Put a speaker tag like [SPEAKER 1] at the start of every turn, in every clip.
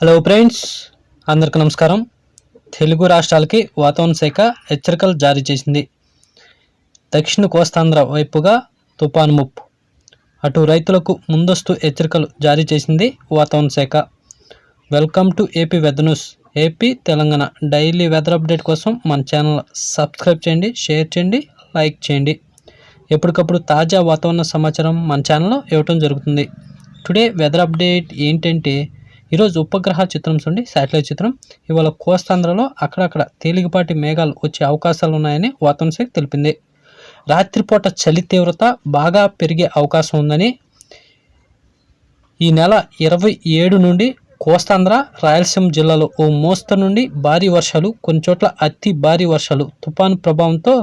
[SPEAKER 1] Hello friends అందరికీ నమస్కారం. తెలుగు రాష్ట్రాలకి వాతావరణ శాఖ హెచ్చరికలు జారీ చేసింది. దక్షిణ కోస్తాంధ్ర వైపుగా తుపాను ముప్పు. అటు రైతులకు ముందస్తు హెచ్చరికలు జారీ చేసింది వాతావరణ శాఖ. Welcome to AP weather news AP Telangana daily weather update కోసం మన ఛానల్ సబ్స్క్రైబ్ చేయండి షేర్ చేయండి లైక్ చేయండి. ఎప్పటికప్పుడు తాజా వాతావరణ సమాచారం మన ఛానల్లో ఇవ్వటం జరుగుతుంది. టుడే వెదర్ అప్డేట్ ఏంటంటే ఈరోజు ఉపగ్రహ చిత్రం చూడండి శాటిలైట్ చిత్రం. ఇవాళ కోస్తాంధ్రలో అక్కడక్కడ తేలికపాటి మేఘాలు వచ్చే అవకాశాలు ఉన్నాయని వాతావరణ శాఖ తెలిపింది. రాత్రిపూట చలి తీవ్రత బాగా పెరిగే అవకాశం ఉందని ఈ నెల ఇరవై ఏడు నుండి కోస్తాంధ్ర రాయలసీమ జిల్లాలో ఓ మోస్తరు నుండి భారీ వర్షాలు కొన్ని చోట్ల అతి భారీ వర్షాలు తుఫాను ప్రభావంతో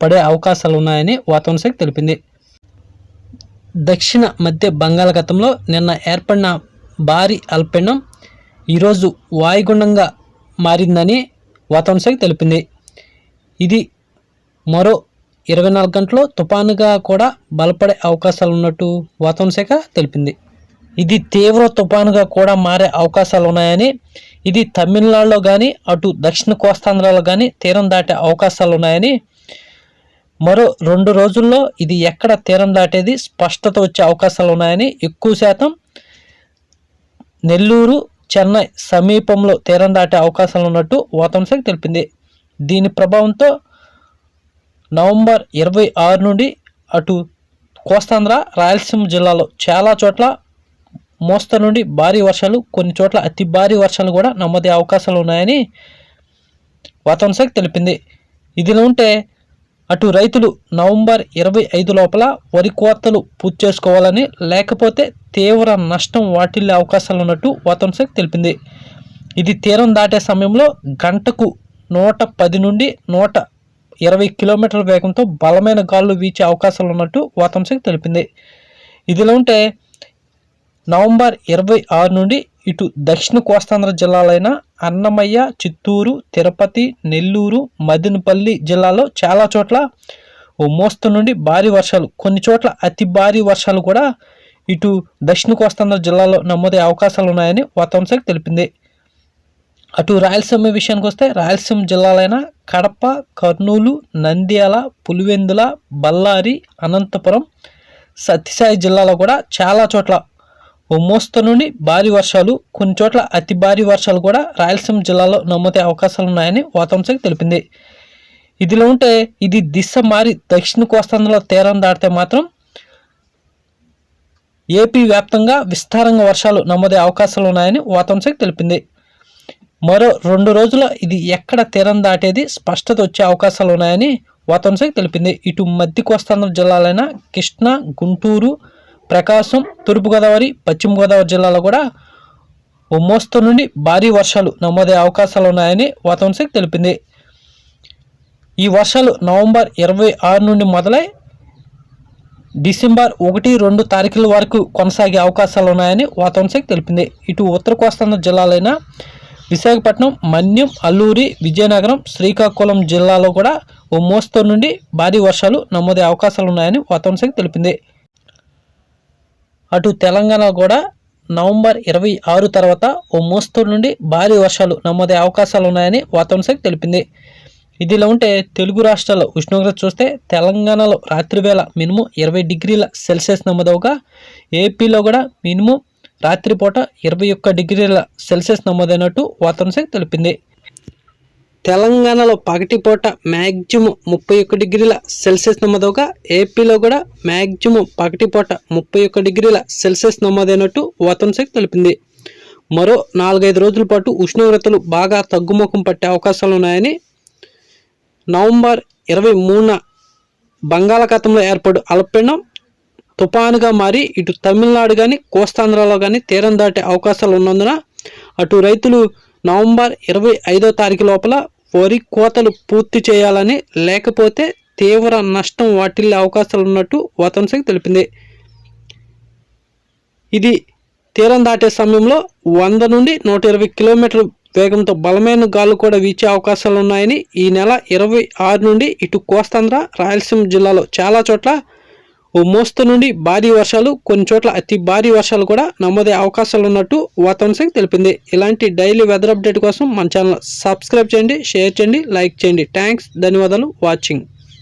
[SPEAKER 1] పడే అవకాశాలు ఉన్నాయని వాతావరణ శాఖ తెలిపింది. దక్షిణ మధ్య బంగాళాఖాతంలో నిన్న ఏర్పడిన భారీ అల్పపీడనం ఈరోజు వాయుగుండంగా మారిందని వాతావరణ శాఖ తెలిపింది. ఇది మరో ఇరవై నాలుగు గంటల్లో తుఫానుగా కూడా బలపడే అవకాశాలు ఉన్నట్టు వాతావరణ శాఖ తెలిపింది. ఇది తీవ్ర తుఫానుగా కూడా మారే అవకాశాలు ఉన్నాయని ఇది తమిళనాడులో కానీ అటు దక్షిణ కోస్తాంధ్రలో కానీ తీరం దాటే అవకాశాలు ఉన్నాయని మరో రెండు రోజుల్లో ఇది ఎక్కడ తీరం దాటేది స్పష్టత వచ్చే అవకాశాలు ఉన్నాయని ఎక్కువ శాతం నెల్లూరు చెన్నై సమీపంలో తీరం దాటే అవకాశాలు ఉన్నట్టు వాతావరణ శాఖ తెలిపింది. దీని ప్రభావంతో నవంబర్ ఇరవై ఆరు నుండి అటు కోస్తాంధ్ర రాయలసీమ జిల్లాలో చాలా చోట్ల మోస్తరు నుండి భారీ వర్షాలు కొన్ని చోట్ల అతి భారీ వర్షాలు కూడా నమ్మదే అవకాశాలు ఉన్నాయని వాతావరణ శాఖ తెలిపింది. ఇదిలో ఉంటే అటు రైతులు నవంబర్ ఇరవై ఐదు లోపల వరి కోతలు పూర్తి చేసుకోవాలని లేకపోతే తీవ్ర నష్టం వాటిల్లే అవకాశాలు ఉన్నట్టు వాతావరణ శాఖ తెలిపింది. ఇది తీరం దాటే సమయంలో గంటకు నూట పది నుండి నూట ఇరవై కిలోమీటర్ల వేగంతో బలమైన గాలులు వీచే అవకాశాలు ఉన్నట్టు వాతావరణ శాఖ తెలిపింది. ఇదిలా ఉంటే నవంబర్ ఇరవై ఆరు నుండి ఇటు దక్షిణ కోస్తాంధ్ర జిల్లాలైన అన్నమయ్య చిత్తూరు తిరుపతి నెల్లూరు మదినపల్లి జిల్లాలో చాలా చోట్ల ఓ మోస్తరు నుండి భారీ వర్షాలు కొన్ని చోట్ల అతి భారీ వర్షాలు కూడా ఇటు దక్షిణ కోస్తాంధ్ర జిల్లాలో నమోదే అవకాశాలు ఉన్నాయని వాతావరణ శాఖ తెలిపింది. అటు రాయలసీమ విషయానికి వస్తే రాయలసీమ జిల్లాలైన కడప కర్నూలు నంద్యాల పులివెందుల బళ్ళారి అనంతపురం సత్యసాయి జిల్లాలో కూడా చాలా చోట్ల ఓ మోస్త నుండి భారీ వర్షాలు కొన్ని చోట్ల అతి భారీ వర్షాలు కూడా రాయలసీమ జిల్లాలో నమ్మతే అవకాశాలు ఉన్నాయని వాతావరణ తెలిపింది. ఇదిలో ఉంటే ఇది దిశ మారి దక్షిణ కోస్తాంధ్రలో తీరం దాటితే మాత్రం ఏపీ వ్యాప్తంగా విస్తారంగా వర్షాలు నమోదే అవకాశాలు ఉన్నాయని వాతావరణ తెలిపింది. మరో రెండు రోజుల ఇది ఎక్కడ తీరం దాటేది స్పష్టత వచ్చే అవకాశాలు ఉన్నాయని వాతావరణ తెలిపింది. ఇటు మధ్య కోస్తాంధ్ర జిల్లాలైన కృష్ణా గుంటూరు ప్రకాశం తూర్పుగోదావరి పశ్చిమ గోదావరి జిల్లాలో కూడా ఓ మోస్తు నుండి భారీ వర్షాలు నమోదే అవకాశాలు ఉన్నాయని వాతావరణ శాఖ తెలిపింది. ఈ వర్షాలు నవంబర్ ఇరవై ఆరు నుండి మొదలై డిసెంబర్ ఒకటి రెండు తారీఖుల వరకు కొనసాగే అవకాశాలు ఉన్నాయని వాతావరణ శాఖ తెలిపింది. ఇటు ఉత్తర కోస్తాంధ్ర జిల్లాలైన విశాఖపట్నం మన్యం అల్లూరి విజయనగరం శ్రీకాకుళం జిల్లాలో కూడా ఓ మోస్తరు నుండి భారీ వర్షాలు నమోదే అవకాశాలు ఉన్నాయని వాతావరణ శాఖ తెలిపింది. అటు తెలంగాణ కూడా నవంబర్ ఇరవై ఆరు తర్వాత ఓ మోస్తరు నుండి భారీ వర్షాలు నమోదే అవకాశాలు ఉన్నాయని వాతావరణ శాఖ తెలిపింది. ఇదిలా ఉంటే తెలుగు రాష్ట్రాల ఉష్ణోగ్రత చూస్తే తెలంగాణలో రాత్రివేళ మినిమం ఇరవై డిగ్రీల సెల్సియస్ నమోదవగా ఏపీలో కూడా మినిమం రాత్రిపూట ఇరవై ఒక్క డిగ్రీల సెల్సియస్ నమోదైనట్టు వాతావరణ శాఖ తెలిపింది. తెలంగాణలో పగటిపూట మ్యాక్సిమం ముప్పై ఒక్క డిగ్రీల సెల్సియస్ నమోదవగా ఏపీలో కూడా మ్యాక్సిమం పగటిపూట ముప్పై ఒక్క డిగ్రీల సెల్సియస్ నమోదైనట్టు వాతావరణ తెలిపింది. మరో నాలుగైదు రోజుల పాటు ఉష్ణోగ్రతలు బాగా తగ్గుముఖం పట్టే అవకాశాలు ఉన్నాయని నవంబర్ ఇరవై మూడున బంగాళాఖాతంలో ఏర్పడు అల్పపీడనం తుపానుగా మారి ఇటు తమిళనాడు కానీ కోస్తాంధ్రలో కానీ తీరం దాటే అవకాశాలు ఉన్నందున అటు రైతులు నవంబర్ ఇరవై ఐదో తారీఖు లోపల వరి కోతలు పూర్తి చేయాలని లేకపోతే తీవ్ర నష్టం వాటిల్లే అవకాశాలు ఉన్నట్టు వాతావరణ తెలిపింది. ఇది తీరం దాటే సమయంలో వంద నుండి నూట ఇరవై కిలోమీటర్ల వేగంతో బలమైన గాలు కూడా వీచే అవకాశాలు ఉన్నాయని ఈ నెల ఇరవై ఆరు నుండి ఇటు కోస్తాంధ్ర రాయలసీమ జిల్లాలో చాలా చోట్ల ఓ మోస్తరు నుండి భారీ వర్షాలు కొన్ని చోట్ల అతి భారీ వర్షాలు కూడా నమోదే అవకాశాలు ఉన్నట్టు వాతావరణ శాఖ తెలిపింది. ఇలాంటి డైలీ వెదర్ అప్డేట్ కోసం మన ఛానల్ సబ్స్క్రైబ్ చేయండి షేర్ చేయండి లైక్ చేయండి. థ్యాంక్స్ ధన్యవాదాలు వాచింగ్.